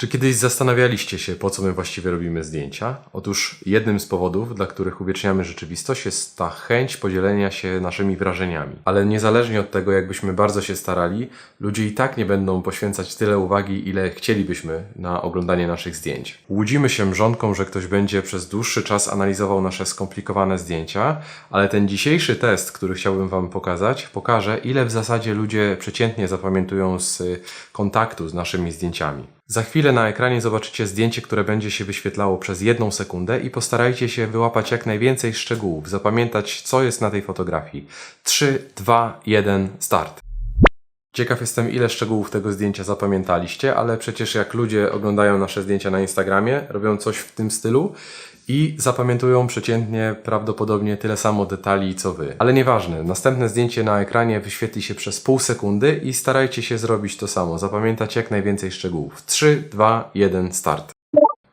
Czy kiedyś zastanawialiście się, po co my właściwie robimy zdjęcia? Otóż jednym z powodów, dla których uwieczniamy rzeczywistość, jest ta chęć podzielenia się naszymi wrażeniami. Ale niezależnie od tego, jakbyśmy bardzo się starali, ludzie i tak nie będą poświęcać tyle uwagi, ile chcielibyśmy na oglądanie naszych zdjęć. Łudzimy się mrzonką, że ktoś będzie przez dłuższy czas analizował nasze skomplikowane zdjęcia, ale ten dzisiejszy test, który chciałbym Wam pokazać, pokaże, ile w zasadzie ludzie przeciętnie zapamiętują z kontaktu z naszymi zdjęciami. Za chwilę na ekranie zobaczycie zdjęcie, które będzie się wyświetlało przez jedną sekundę i postarajcie się wyłapać jak najwięcej szczegółów, zapamiętać co jest na tej fotografii. 3, 2, 1, start. Ciekaw jestem, ile szczegółów tego zdjęcia zapamiętaliście, ale przecież jak ludzie oglądają nasze zdjęcia na Instagramie, robią coś w tym stylu i zapamiętują przeciętnie prawdopodobnie tyle samo detali co wy. Ale nieważne, następne zdjęcie na ekranie wyświetli się przez pół sekundy i starajcie się zrobić to samo, zapamiętać jak najwięcej szczegółów. 3, 2, 1, start.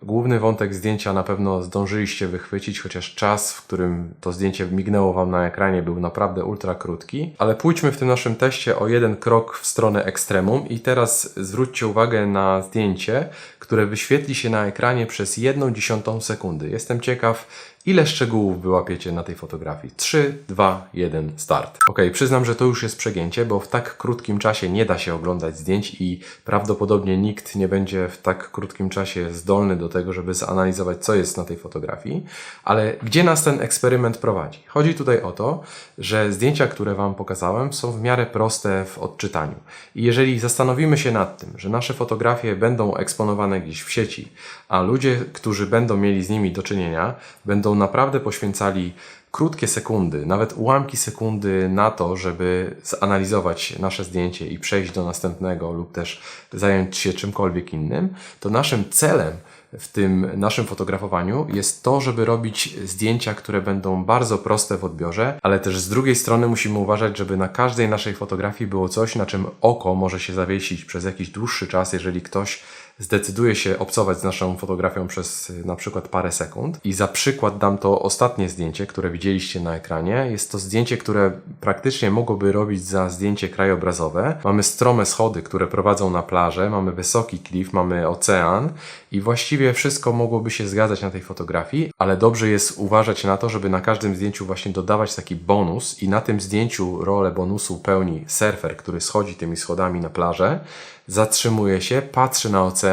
Główny wątek zdjęcia na pewno zdążyliście wychwycić, chociaż czas, w którym to zdjęcie mignęło Wam na ekranie, był naprawdę ultra krótki. Ale pójdźmy w tym naszym teście o jeden krok w stronę ekstremum i teraz zwróćcie uwagę na zdjęcie, które wyświetli się na ekranie przez jedną dziesiątą sekundy. Jestem ciekaw, ile szczegółów wyłapiecie na tej fotografii. 3, 2, 1, start. Ok, przyznam, że to już jest przegięcie, bo w tak krótkim czasie nie da się oglądać zdjęć i prawdopodobnie nikt nie będzie w tak krótkim czasie zdolny do tego, żeby zanalizować, co jest na tej fotografii. Ale gdzie nas ten eksperyment prowadzi? Chodzi tutaj o to, że zdjęcia, które Wam pokazałem, są w miarę proste w odczytaniu. I jeżeli zastanowimy się nad tym, że nasze fotografie będą eksponowane gdzieś w sieci, a ludzie, którzy będą mieli z nimi do czynienia, będą naprawdę poświęcali krótkie sekundy, nawet ułamki sekundy na to, żeby zanalizować nasze zdjęcie i przejść do następnego lub też zająć się czymkolwiek innym, to naszym celem w tym naszym fotografowaniu jest to, żeby robić zdjęcia, które będą bardzo proste w odbiorze, ale też z drugiej strony musimy uważać, żeby na każdej naszej fotografii było coś, na czym oko może się zawiesić przez jakiś dłuższy czas, jeżeli ktoś zdecyduje się obcować z naszą fotografią przez y, na przykład parę sekund. I za przykład dam to ostatnie zdjęcie, które widzieliście na ekranie. Jest to zdjęcie, które praktycznie mogłoby robić za zdjęcie krajobrazowe. Mamy strome schody, które prowadzą na plażę, mamy wysoki klif, mamy ocean i właściwie wszystko mogłoby się zgadzać na tej fotografii, ale dobrze jest uważać na to, żeby na każdym zdjęciu właśnie dodawać taki bonus i na tym zdjęciu rolę bonusu pełni surfer, który schodzi tymi schodami na plażę zatrzymuje się, patrzy na ocean,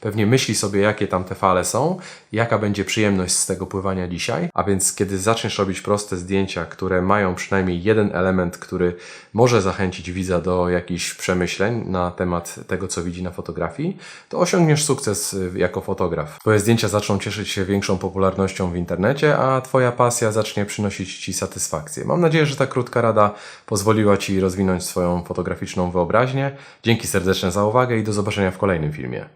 pewnie myśli sobie, jakie tam te fale są, jaka będzie przyjemność z tego pływania dzisiaj. A więc, kiedy zaczniesz robić proste zdjęcia, które mają przynajmniej jeden element, który może zachęcić widza do jakichś przemyśleń na temat tego, co widzi na fotografii, to osiągniesz sukces y, jako fotograf. Twoje zdjęcia zaczną cieszyć się większą popularnością w internecie, a Twoja pasja zacznie przynosić Ci satysfakcję. Mam nadzieję, że ta krótka rada pozwoliła Ci rozwinąć swoją fotograficzną wyobraźnię. Dzięki serdeczne za uwagę i do zobaczenia w kolejnym filmie.